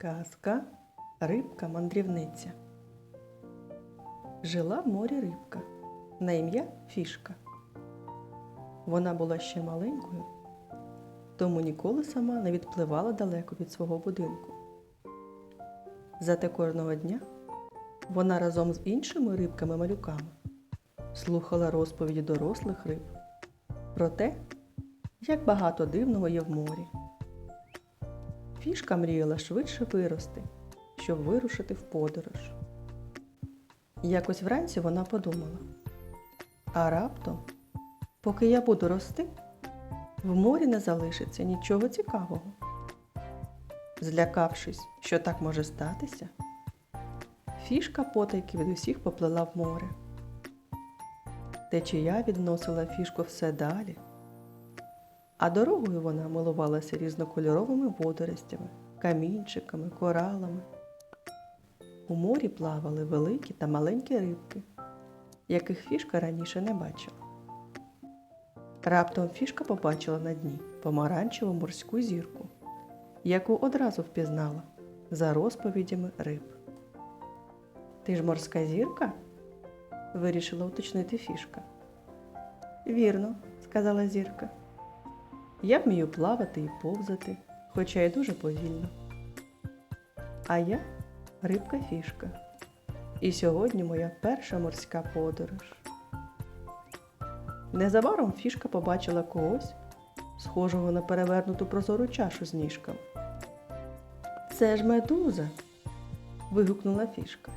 Казка Рибка мандрівниця. Жила в морі рибка на ім'я Фішка. Вона була ще маленькою, тому ніколи сама не відпливала далеко від свого будинку. Зате кожного дня вона разом з іншими рибками-малюками слухала розповіді дорослих риб про те, як багато дивного є в морі. Фішка мріяла швидше вирости, щоб вирушити в подорож. Якось вранці вона подумала: а раптом, поки я буду рости, в морі не залишиться нічого цікавого. Злякавшись, що так може статися, фішка потайки від усіх поплила в море. Течія відносила фішку все далі, а дорогою вона милувалася різнокольоровими водоростями, камінчиками, коралами. У морі плавали великі та маленькі рибки, яких фішка раніше не бачила. Раптом фішка побачила на дні помаранчеву морську зірку, яку одразу впізнала за розповідями риб. Ти ж морська зірка? вирішила уточнити фішка. Вірно, сказала зірка. Я вмію плавати і повзати, хоча й дуже повільно. А я рибка фішка. І сьогодні моя перша морська подорож. Незабаром фішка побачила когось, схожого на перевернуту прозору чашу з ніжками. Це ж медуза. вигукнула фішка.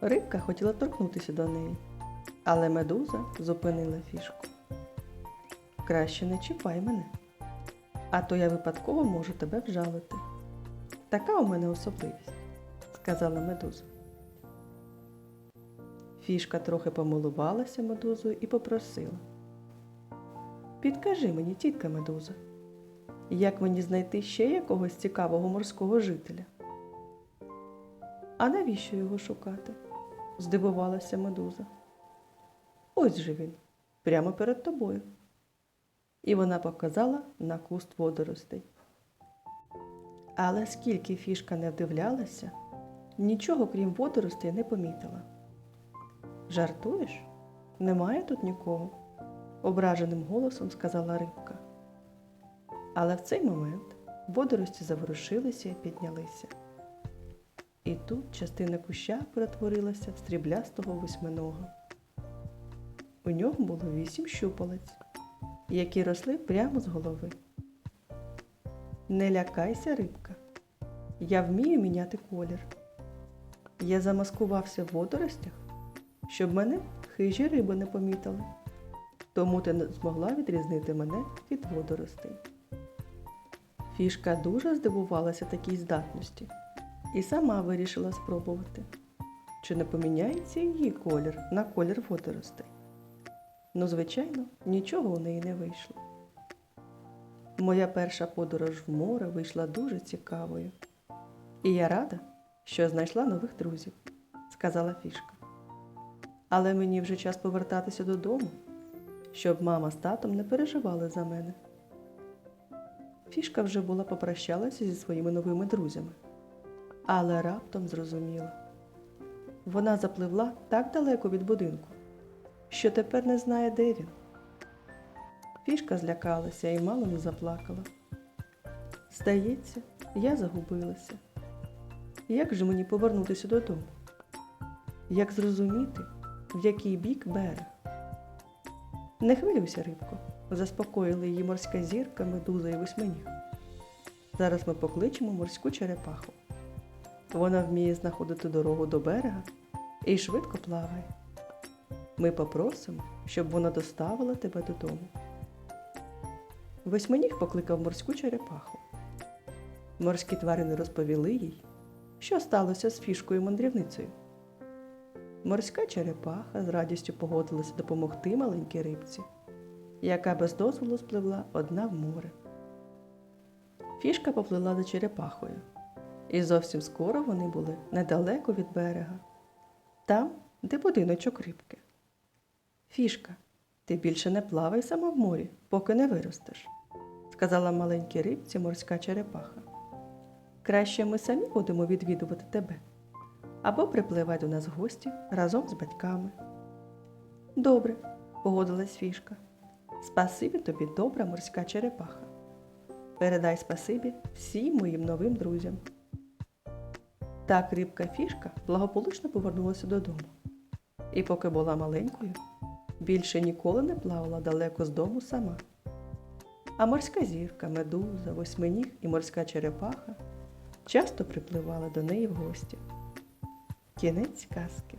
Рибка хотіла торкнутися до неї, але медуза зупинила фішку. Краще не чіпай мене, а то я випадково можу тебе вжалити. Така у мене особливість, сказала медуза. Фішка трохи помилувалася медузою і попросила. Підкажи мені, тітка медуза, як мені знайти ще якогось цікавого морського жителя? А навіщо його шукати? здивувалася медуза. Ось же він, прямо перед тобою. І вона показала на куст водоростей. Але скільки фішка не вдивлялася, нічого крім водоростей не помітила. Жартуєш? Немає тут нікого, ображеним голосом сказала рибка. Але в цей момент водорості заворушилися і піднялися. І тут частина куща перетворилася в стріблястого восьминога. У нього було вісім щупалець, які росли прямо з голови. Не лякайся, рибка. Я вмію міняти колір. Я замаскувався в водоростях, щоб мене хижі риби не помітили. Тому ти не змогла відрізнити мене від водоростей. Фішка дуже здивувалася такій здатності і сама вирішила спробувати, чи не поміняється її колір на колір водоростей. Ну, звичайно, нічого у неї не вийшло. Моя перша подорож в море вийшла дуже цікавою. І я рада, що знайшла нових друзів, сказала фішка. Але мені вже час повертатися додому, щоб мама з татом не переживали за мене. Фішка вже була попрощалася зі своїми новими друзями, але раптом зрозуміла. Вона запливла так далеко від будинку, що тепер не знає, де він. Фішка злякалася і мало не заплакала. Здається, я загубилася. Як же мені повернутися додому? Як зрозуміти, в який бік берег? Не хвилюйся, рибко, заспокоїли її морська зірка, медуза і восьминіг. Зараз ми покличемо морську черепаху. Вона вміє знаходити дорогу до берега і швидко плаває. Ми попросимо, щоб вона доставила тебе додому. Восьминіг покликав морську черепаху. Морські тварини розповіли їй, що сталося з фішкою мандрівницею. Морська черепаха з радістю погодилася допомогти маленькій рибці, яка без дозволу спливла одна в море. Фішка поплила за черепахою, і зовсім скоро вони були недалеко від берега, там, де будиночок рибки. Фішка, ти більше не плавай сама в морі, поки не виростеш, сказала маленькій рибці морська черепаха. Краще ми самі будемо відвідувати тебе або припливай до нас в гості разом з батьками. Добре, погодилась фішка. Спасибі тобі, добра морська черепаха. Передай спасибі всім моїм новим друзям. Так рибка фішка благополучно повернулася додому. І поки була маленькою, більше ніколи не плавала далеко з дому сама. А морська зірка, медуза, восьминіг і морська черепаха часто припливали до неї в гості. Кінець казки.